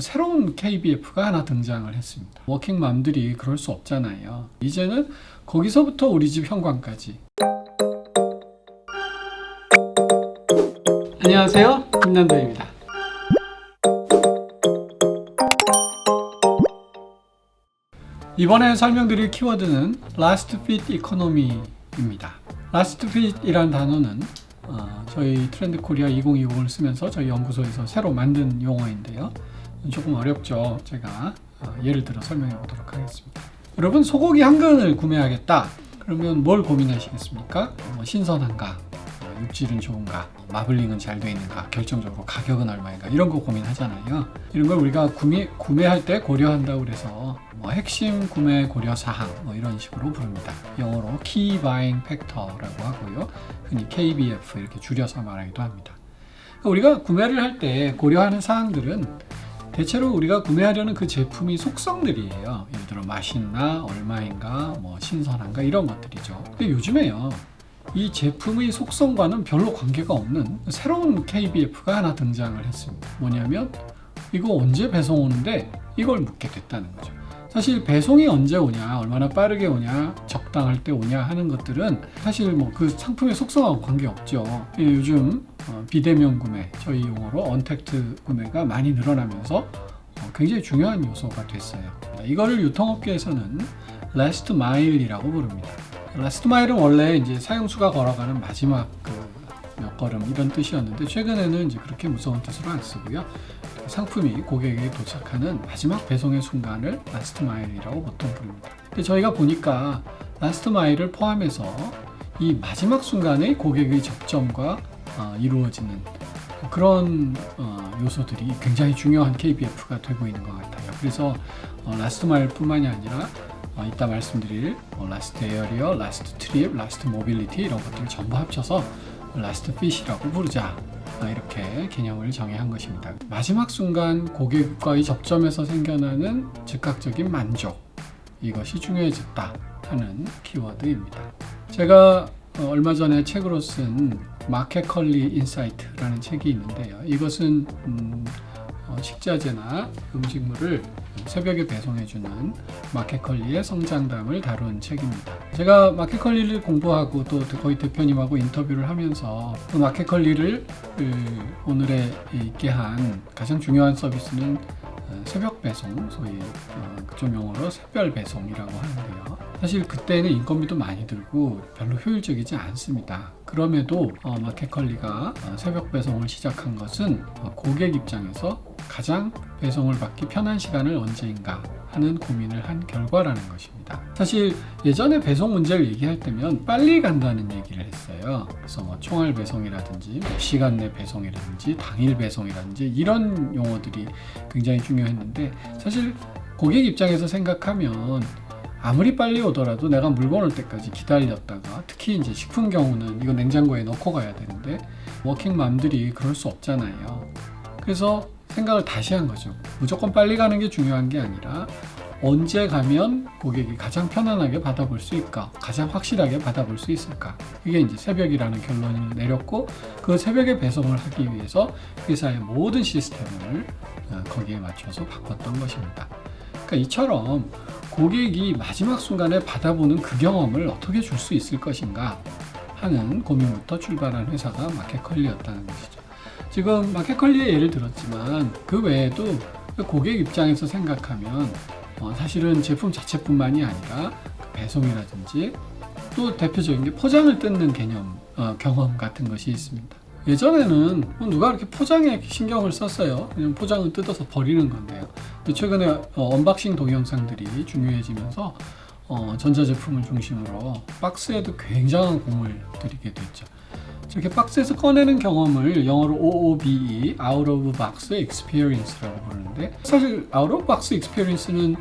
새로운 KBF가 하나 등장을 했습니다. 워킹맘들이 그럴 수 없잖아요. 이제는 거기서부터 우리 집 현관까지. 안녕하세요. 김남도입니다. 이번에 설명드릴 키워드는 Last Fit Economy입니다. Last Fit이란 단어는 어, 저희 트렌드 코리아 2020을 쓰면서 저희 연구소에서 새로 만든 용어인데요. 조금 어렵죠. 제가 어, 예를 들어 설명해 보도록 하겠습니다. 여러분 소고기 한 근을 구매하겠다. 그러면 뭘 고민하시겠습니까? 뭐 신선한가, 어, 육질은 좋은가, 마블링은 잘 돼 있는가, 결정적으로 가격은 얼마인가 이런 거 고민하잖아요. 이런 걸 우리가 구매 구매할 때 고려한다고 그래서 뭐 핵심 구매 고려 사항 뭐 이런 식으로 부릅니다. 영어로 Key Buying Factor라고 하고요. 흔히 KBF 이렇게 줄여서 말하기도 합니다. 우리가 구매를 할 때 고려하는 사항들은 대체로 우리가 구매하려는 그 제품이 속성들이에요. 예를 들어 맛있나, 얼마인가, 뭐 신선한가 이런 것들이죠. 근데 요즘에요. 이 제품의 속성과는 별로 관계가 없는 새로운 KBF가 하나 등장을 했습니다. 뭐냐면 이거 언제 배송 오는데 이걸 묻게 됐다는 거죠. 사실 배송이 언제 오냐, 얼마나 빠르게 오냐, 적당할 때 오냐 하는 것들은 사실 뭐 그 상품의 속성하고 관계 없죠. 예, 요즘 어, 비대면 구매, 저희 용어로 언택트 구매가 많이 늘어나면서 어, 굉장히 중요한 요소가 됐어요. 이거를 유통업계에서는 라스트 마일이라고 부릅니다. 라스트 마일은 원래 이제 사용수가 걸어가는 마지막 그 몇 걸음 이런 뜻이었는데 최근에는 이제 그렇게 무서운 뜻으로 안 쓰고요. 상품이 고객에게 도착하는 마지막 배송의 순간을 라스트 마일이라고 보통 부릅니다. 근데 저희가 보니까 라스트 마일을 포함해서 이 마지막 순간의 고객의 접점과 어, 이루어지는 그런 어, 요소들이 굉장히 중요한 KBF가 되고 있는 것 같아요. 그래서 어, 라스트 마일뿐만이 아니라 어, 이따 말씀드릴 어, 라스트 에어리어, 라스트 트립, 라스트 모빌리티 이런 것들을 전부 합쳐서 라스트 핏이라고 부르자 아, 이렇게 개념을 정의한 것입니다. 마지막 순간 고객과의 접점에서 생겨나는 즉각적인 만족 이것이 중요해졌다 하는 키워드입니다. 제가 어, 얼마 전에 책으로 쓴 마켓컬리 인사이트라는 책이 있는데요. 이것은 음, 어, 식자재나 음식물을 새벽에 배송해주는 마켓컬리의 성장담을 다룬 책입니다. 제가 마켓컬리를 공부하고 또 거의 대표님하고 인터뷰를 하면서 그 마켓컬리를 그 오늘에 있게 한 가장 중요한 서비스는 어, 새벽 배송, 소위 어, 그쪽 용어로 새별 배송이라고 하는데요. 사실 그때는 인건비도 많이 들고 별로 효율적이지 않습니다. 그럼에도 어, 마켓컬리가 어, 새벽 배송을 시작한 것은 어, 고객 입장에서 가장 배송을 받기 편한 시간을 언제인가 하는 고민을 한 결과라는 것입니다. 사실 예전에 배송 문제를 얘기할 때면 빨리 간다는 얘기를 했어요. 그래서 뭐 총알 배송이라든지 몇 시간 내 배송이라든지 당일 배송이라든지 이런 용어들이 굉장히 중요했는데 사실 고객 입장에서 생각하면 아무리 빨리 오더라도 내가 물건 올 때까지 기다렸다가 특히 이제 식품 경우는 이거 냉장고에 넣고 가야 되는데 워킹맘들이 그럴 수 없잖아요. 그래서 생각을 다시 한 거죠. 무조건 빨리 가는 게 중요한 게 아니라 언제 가면 고객이 가장 편안하게 받아볼 수 있을까? 가장 확실하게 받아볼 수 있을까? 이게 이제 새벽이라는 결론을 내렸고 그 새벽에 배송을 하기 위해서 회사의 모든 시스템을 어, 거기에 맞춰서 바꿨던 것입니다. 그러니까 이처럼 고객이 마지막 순간에 받아보는 그 경험을 어떻게 줄 수 있을 것인가 하는 고민부터 출발한 회사가 마켓컬리였다는 것이죠. 지금 마켓컬리의 예를 들었지만 그 외에도 고객 입장에서 생각하면 어, 사실은 제품 자체뿐만이 아니라 그 배송이라든지 또 대표적인 게 포장을 뜯는 개념 어, 경험 같은 것이 있습니다. 예전에는 뭐 누가 이렇게 포장에 신경을 썼어요. 그냥 포장을 뜯어서 버리는 건데요. 최근에 어, 언박싱 동영상들이 중요해지면서 어, 전자제품을 중심으로 박스에도 굉장한 공을 들이게 됐죠. 이렇게 박스에서 꺼내는 경험을 영어로 OOBE, Out of Box Experience라고 부르는데 사실 Out of Box Experience는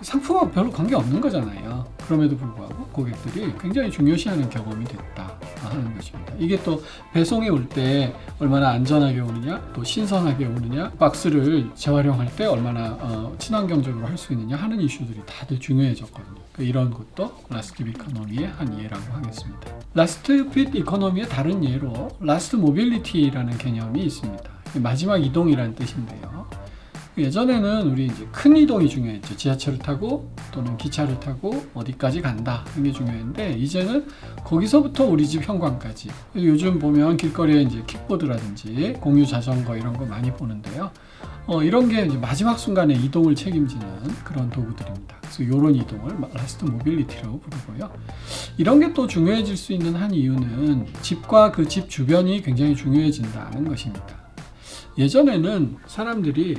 상품하고 별로 관계 없는 거잖아요. 그럼에도 불구하고 고객들이 굉장히 중요시하는 경험이 됐다 하는 것입니다. 이게 또 배송이 올 때 얼마나 안전하게 오느냐, 또 신선하게 오느냐, 박스를 재활용할 때 얼마나 어, 친환경적으로 할 수 있느냐 하는 이슈들이 다들 중요해졌거든요. 그러니까 이런 것도 라스트 이코노미의 한 예라고 하겠습니다. 라스트 핏 이코노미의 다른 예로 라스트 모빌리티라는 개념이 있습니다. 마지막 이동이라는 뜻인데요. 예전에는 우리 이제 큰 이동이 중요했죠. 지하철을 타고 또는 기차를 타고 어디까지 간다 하는 게 중요했는데 이제는 거기서부터 우리 집 현관까지. 요즘 보면 길거리에 이제 킥보드라든지 공유 자전거 이런 거 많이 보는데요. 어, 이런 게 마지막 순간에 이동을 책임지는 그런 도구들입니다. 그래서 이런 이동을 라스트 모빌리티라고 부르고요. 이런 게 또 중요해질 수 있는 한 이유는 집과 그 집 주변이 굉장히 중요해진다는 것입니다. 예전에는 사람들이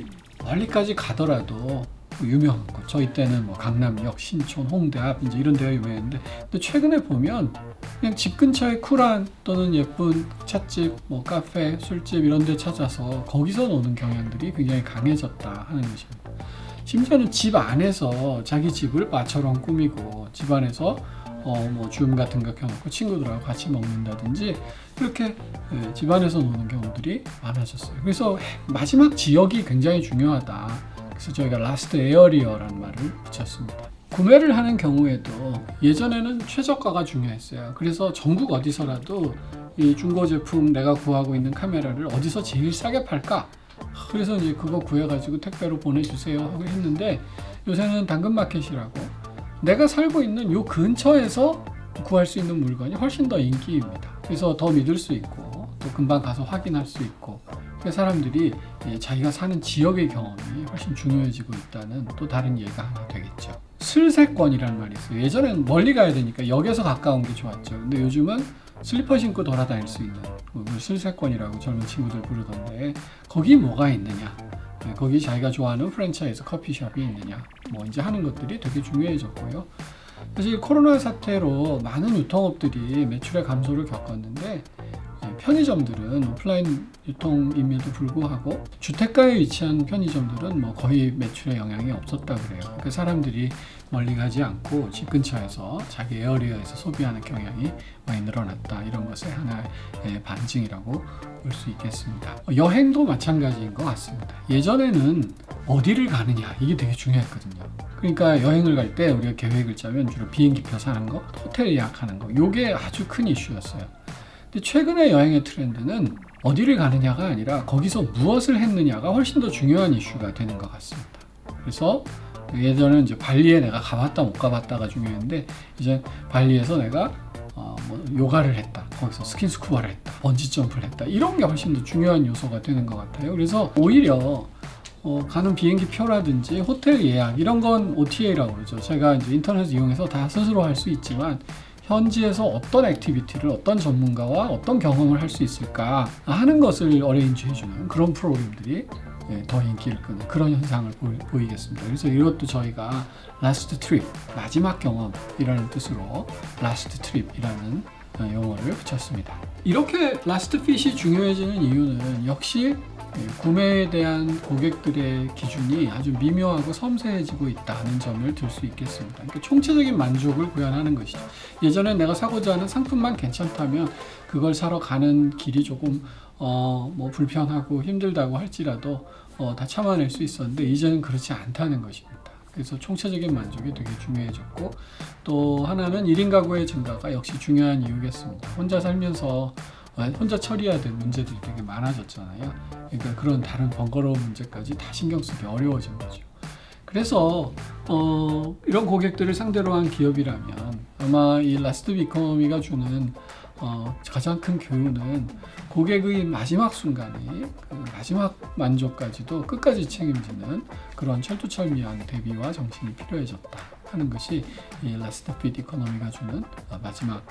멀리까지 가더라도 뭐 유명한 곳, 저희 때는 뭐 강남역, 신촌, 홍대 앞 이제 이런 데가 유명했는데, 근데 최근에 보면 그냥 집 근처에 쿨한 또는 예쁜 찻집, 뭐 카페, 술집 이런 데 찾아서 거기서 노는 경향들이 굉장히 강해졌다 하는 것입니다. 심지어는 집 안에서 자기 집을 바처럼 꾸미고 집 안에서 어뭐 줌 같은 거 켜놓고 친구들하고 같이 먹는다든지 이렇게 예, 집 안에서 노는 경우들이 많아졌어요. 그래서 마지막 지역이 굉장히 중요하다. 그래서 저희가 라스트 에어리어라는 말을 붙였습니다. 구매를 하는 경우에도 예전에는 최저가가 중요했어요. 그래서 전국 어디서라도 이 중고 제품 내가 구하고 있는 카메라를 어디서 제일 싸게 팔까? 그래서 이제 그거 구해가지고 택배로 보내주세요 하고 했는데 요새는 당근마켓이라고 내가 살고 있는 요 근처에서 구할 수 있는 물건이 훨씬 더 인기입니다. 그래서 더 믿을 수 있고 또 금방 가서 확인할 수 있고 그 사람들이 예, 자기가 사는 지역의 경험이 훨씬 중요해지고 있다는 또 다른 예가 하나 되겠죠. 슬세권이라는 말이 있어요. 예전에는 멀리 가야 되니까 역에서 가까운 게 좋았죠. 근데 요즘은 슬리퍼 신고 돌아다닐 수 있는 그걸 슬세권이라고 젊은 친구들 부르던데 거기 뭐가 있느냐? 네, 거기 자기가 좋아하는 프랜차이즈 커피숍이 있느냐? 뭐 이제 하는 것들이 되게 중요해졌고요. 사실 코로나 사태로 많은 유통업들이 매출의 감소를 겪었는데 예, 편의점들은 오프라인 유통임에도 불구하고 주택가에 위치한 편의점들은 뭐 거의 매출에 영향이 없었다 그래요. 그러니까 사람들이 멀리 가지 않고 집 근처에서 자기 에어리어에서 소비하는 경향이 많이 늘어났다. 이런 것의 하나의 반증이라고 볼 수 있겠습니다. 여행도 마찬가지인 것 같습니다. 예전에는 어디를 가느냐 이게 되게 중요했거든요. 그러니까 여행을 갈 때 우리가 계획을 짜면 주로 비행기표 사는 거, 호텔 예약하는 거, 요게 아주 큰 이슈였어요. 근데 최근의 여행의 트렌드는 어디를 가느냐가 아니라 거기서 무엇을 했느냐가 훨씬 더 중요한 이슈가 되는 것 같습니다. 그래서 예전에는 이제 발리에 내가 가봤다 못 가봤다가 중요했는데 이제 발리에서 내가 어, 뭐 요가를 했다, 거기서 스킨스쿠버를 했다, 번지 점프를 했다 이런 게 훨씬 더 중요한 요소가 되는 것 같아요. 그래서 오히려 어, 가는 비행기 표라든지 호텔 예약 이런 건 OTA라고 그러죠. 제가 이제 인터넷 이용해서 다 스스로 할 수 있지만 현지에서 어떤 액티비티를 어떤 전문가와 어떤 경험을 할 수 있을까 하는 것을 어레인지 해주는 그런 프로그램들이 예, 더 인기를 끄는 그런 현상을 보이, 겠습니다 그래서 이것도 저희가 라스트 트립 마지막 경험이라는 뜻으로 라스트 트립이라는 어, 용어를 붙였습니다. 이렇게 라스트 핏이 중요해지는 이유는 역시 예, 구매에 대한 고객들의 기준이 아주 미묘하고 섬세해지고 있다는 점을 들 수 있겠습니다. 그러니까 총체적인 만족을 구현하는 것이죠. 예전에 내가 사고자 하는 상품만 괜찮다면 그걸 사러 가는 길이 조금 어, 뭐 불편하고 힘들다고 할지라도 어, 다 참아낼 수 있었는데 이제는 그렇지 않다는 것입니다. 그래서 총체적인 만족이 되게 중요해졌고 또 하나는 1인 가구의 증가가 역시 중요한 이유겠습니다. 혼자 살면서 혼자 처리해야 될 문제들이 되게 많아졌잖아요. 그러니까 그런 다른 번거로운 문제까지 다 신경 쓰기 어려워진 거죠. 그래서 어, 이런 고객들을 상대로 한 기업이라면 아마 이 라스트 이코노미가 주는 어, 가장 큰 교훈은 고객의 마지막 순간이 그 마지막 만족까지도 끝까지 책임지는 그런 철두철미한 대비와 정신이 필요해졌다 하는 것이 이 라스트 핏 이코노미가 주는 어, 마지막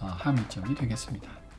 어, 함의점이 되겠습니다.